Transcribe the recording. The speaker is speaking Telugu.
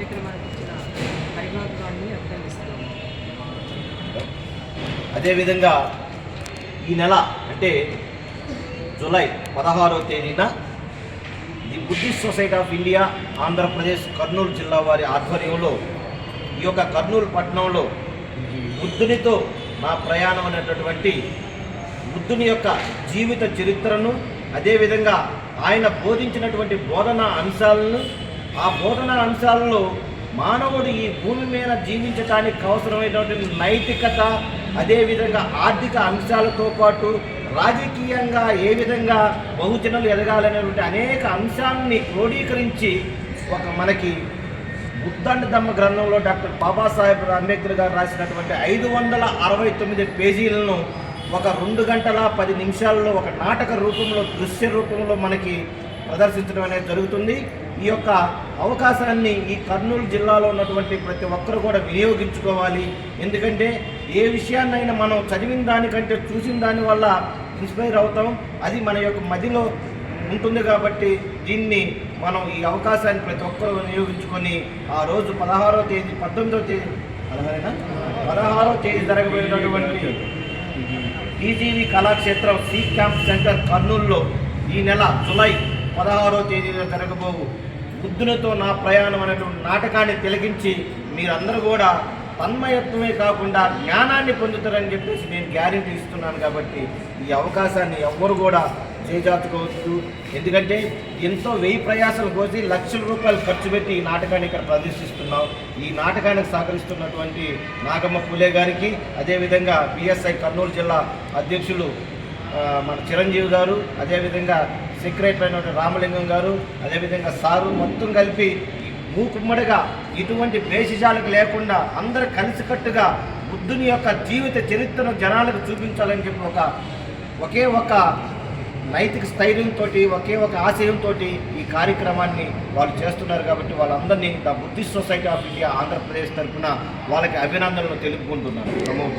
కార్యక్రమానికి ఇచ్చిన హరిబాబు అభినందిస్తున్నాను అదేవిధంగా ఈ నెల అంటే జూలై పదహారవ తేదీన the Buddhist society of India Andhra Pradesh Kurnool జిల్లా వారి ఆధ్వర్యంలో ఈ యొక్క కర్నూలు పట్టణంలో బుద్ధునితో నా ప్రయాణం అనేటటువంటి బుద్ధుని యొక్క జీవిత చరిత్రను అదేవిధంగా ఆయన బోధించినటువంటి బోధనా అంశాలను ఆ బోధన అంశాలలో మానవుడు ఈ భూమి మీద జీవించడానికి అవసరమైనటువంటి నైతికత అదేవిధంగా ఆర్థిక అంశాలతో పాటు రాజకీయంగా ఏ విధంగా బహుజనులు ఎదగాలనేటువంటి అనేక అంశాలని క్రోడీకరించి ఒక మనకి బుద్ధండ దమ్మ గ్రంథంలో డాక్టర్ బాబాసాహెబ్ అంబేద్కర్ గారు రాసినటువంటి ఐదు వందల అరవై తొమ్మిది పేజీలను ఒక రెండు గంటల పది నిమిషాల్లో ఒక నాటక రూపంలో దృశ్య రూపంలో మనకి ప్రదర్శించడం అనేది జరుగుతుంది. ఈ యొక్క అవకాశాన్ని ఈ కర్నూలు జిల్లాలో ఉన్నటువంటి ప్రతి ఒక్కరు కూడా వినియోగించుకోవాలి. ఎందుకంటే ఏ విషయాన్నైనా మనం చదివిన దానికంటే చూసిన దాని వల్ల ఇన్స్పైర్ అవుతాం. అది మన యొక్క మదిలో ఉంటుంది కాబట్టి దీన్ని మనం ఈ అవకాశాన్ని ప్రతి ఒక్కరూ వినియోగించుకొని ఆ రోజు పదహారో తేదీ పంతొమ్మిదో తేదీ పదహారేనా? పదహారో తేదీ జరగబోయేటటువంటి TGV Kalakshetram C camp centre కర్నూలులో ఈ నెల జులై పదహారో తేదీలో జరగబోవు. బుద్ధునితో నా ప్రయాణం అనేటువంటి నాటకాన్ని తిలగించి మీరందరూ కూడా తన్మయత్వమే కాకుండా జ్ఞానాన్ని పొందుతారని చెప్పేసి నేను గ్యారెంటీ ఇస్తున్నాను కాబట్టి ఈ అవకాశాన్ని ఎవ్వరు కూడా చేజార్చుకోవచ్చు ఎందుకంటే ఎంతో వెయ్యి ప్రయాసాలు కోసి లక్షల రూపాయలు ఖర్చు పెట్టి ఈ నాటకాన్ని ఇక్కడ ప్రదర్శిస్తున్నాం. ఈ నాటకానికి సహకరిస్తున్నటువంటి నాగమ్మ పూలే గారికి అదేవిధంగా బిఎస్ఐ కర్నూలు జిల్లా అధ్యక్షులు మన చిరంజీవి గారు అదేవిధంగా సెక్రటరీ అయినటువంటి రామలింగం గారు అదేవిధంగా సారు మొత్తం కలిపి మూకుమ్మడిగా ఇటువంటి భేషజాలకు లేకుండా అందరు కలిసికట్టుగా బుద్ధుని యొక్క జీవిత చరిత్రను జనాలకు చూపించాలని చెప్పి ఒక ఒకే ఒక నైతిక స్థైర్యంతో ఒకే ఒక ఆశయంతో ఈ కార్యక్రమాన్ని వాళ్ళు చేస్తున్నారు కాబట్టి వాళ్ళందరినీ the Buddhist society of India Andhra Pradesh తరఫున వాళ్ళకి అభినందనలు తెలుపుకుంటున్నాను ప్రమోద్